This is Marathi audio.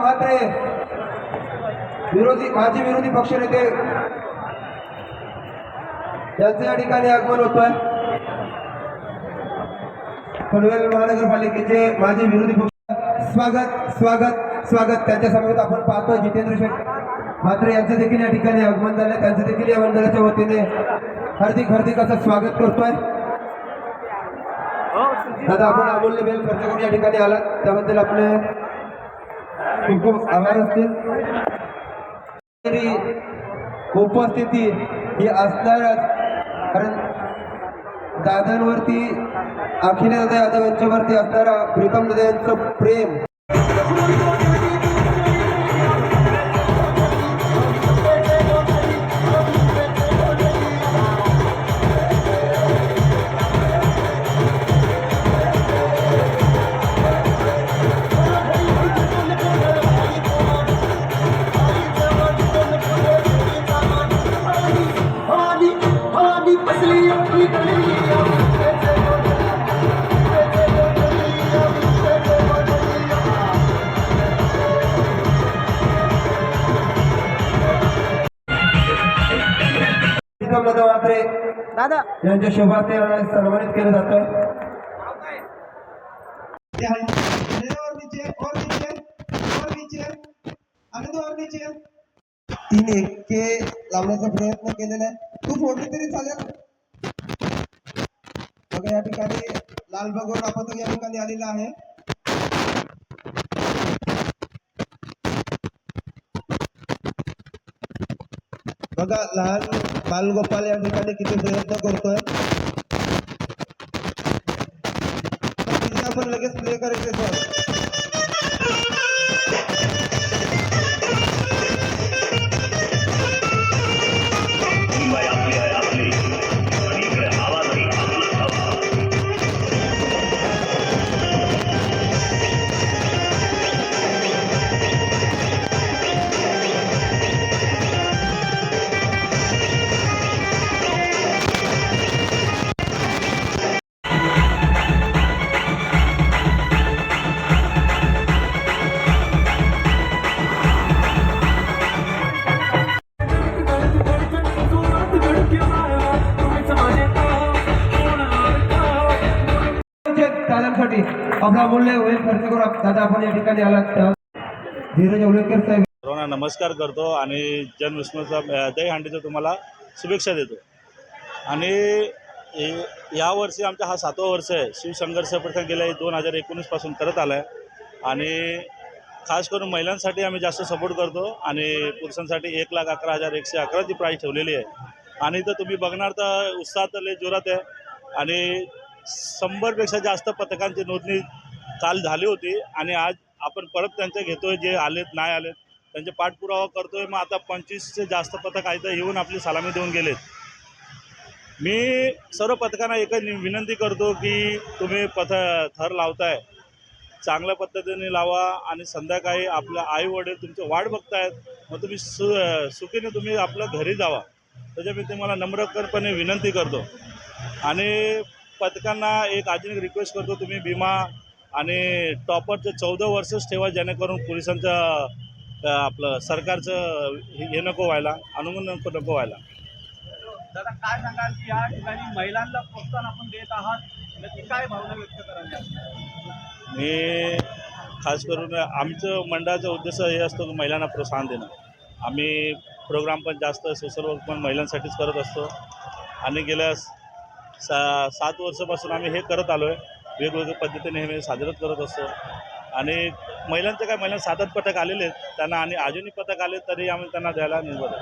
मात्र विरोधी माजी विरोधी पक्षनेते यांचे या ठिकाणी आगमन होतोय. पनवेल महानगरपालिकेचे माजी विरोधी पक्ष स्वागत स्वागत स्वागत. त्यांच्या समवेत आपण पाहतोय जितेंद्र शेठ मात्र यांचं देखील या ठिकाणी आगमन झालं त्यांचं देखील या मंडळाच्या वतीने हार्दिक हार्दिक असं स्वागत करतोय. दादा आपण अमूल्य बेल खर्च करून या ठिकाणी आलात. त्याबद्दल आपले खूप खूप आभार असतील. तरी उपस्थिती ही असणारच. कारण दादांवरती अखिलेश यादव यांच्यावरती असणारा प्रीतम दादा यांचं प्रेम. प्रीतम दादा मात्रे दादा। यांच्या शोभाते सन्मानित केलं जातं और नीचे और नीचे और नीचे आणि और नीचे तीन एक्के लावण्याचा प्रयत्न केलेला आहे. तू फोडली तरी चालेल. बघा या ठिकाणी लाल भगवान आपण या ठिकाणी आलेला आहे. बघा लहान बालगोपाल या ठिकाणी किती प्रयत्न करतोय. आपण लगेच प्ले करायचे सर करण्यासाठी आपला मूल्य होईल खर्च करून दादा आपण या ठिकाणी आलात. धीरज उल्लेकर साहेब. सर्वांना नमस्कार करतो आणि जन्मविष्णूचा दहीहंडीचा तुम्हाला शुभेच्छा देतो. आणि या यावर्षी आमचा हा सातवा वर्ष आहे. शिवसंघर्ष प्रथम गेल्या दोन हजार एकोणीसपासून करत आला आहे आणि खास करून महिलांसाठी आम्ही जास्त सपोर्ट करतो आणि पुरुषांसाठी एक लाख अकरा हजार एकशे अकराची प्राईज ठेवलेली आहे. आणि तर तुम्ही बघणार तर उत्साह तर लय जोरात आहे. आणि शंभरपेक्षा जास्त पथकांची नोंदणी काल झाली होती आणि आज आपण परत त्यांचं घेतोय जे आलेत नाही आलेत त्यांचे पाठपुरावा करतोय. मग आता पंचवीसचे जास्त पथक आहे तर येऊन आपली सलामी देऊन गेलेत. मी सर्व पथकांना एकच विनंती करतो की तुम्ही पथ थर लावताय चांगल्या पद्धतीने लावा आणि संध्याकाळी आपल्या आई वडील तुमची वाट बघतायत मग तुम्ही सु सुखीने तुम्ही आपल्या घरी जावा. त्याच्यामुळे तुम्हाला नम्रकरपणे विनंती करतो. आणि पथकांना एक अजून एक रिक्वेस्ट करतो तुम्ही भीमा आणि टॉपरचं चौदा वर्षच ठेवा जेणेकरून पोलिसांचं आपलं सरकारचं हे नको व्हायला अनुमान नको नको व्हायला. दादा काय सांगाल की या ठिकाणी महिलांना प्रोत्साहन आपण देत आहात? नक्की काय भावना व्यक्त कराल? यात? मी खास करून आमचं मंडळाचा उद्देश हे असतो की महिलांना प्रोत्साहन देणं. आम्ही प्रोग्राम पण जास्त सोशल वर्क पण महिलांसाठीच करत असतो. आणि गेल्या सा सात वर्षापासून आम्ही हे करत आलो आहे वेगवेगळ्या पद्धतीने हे साजरं करत असतो. आणि महिलांचं काय महिलांना सात आठ पथक आलेले आहेत. त्यांना आणि अजूनही पथक आले तरी आम्ही त्यांना द्यायला निवडत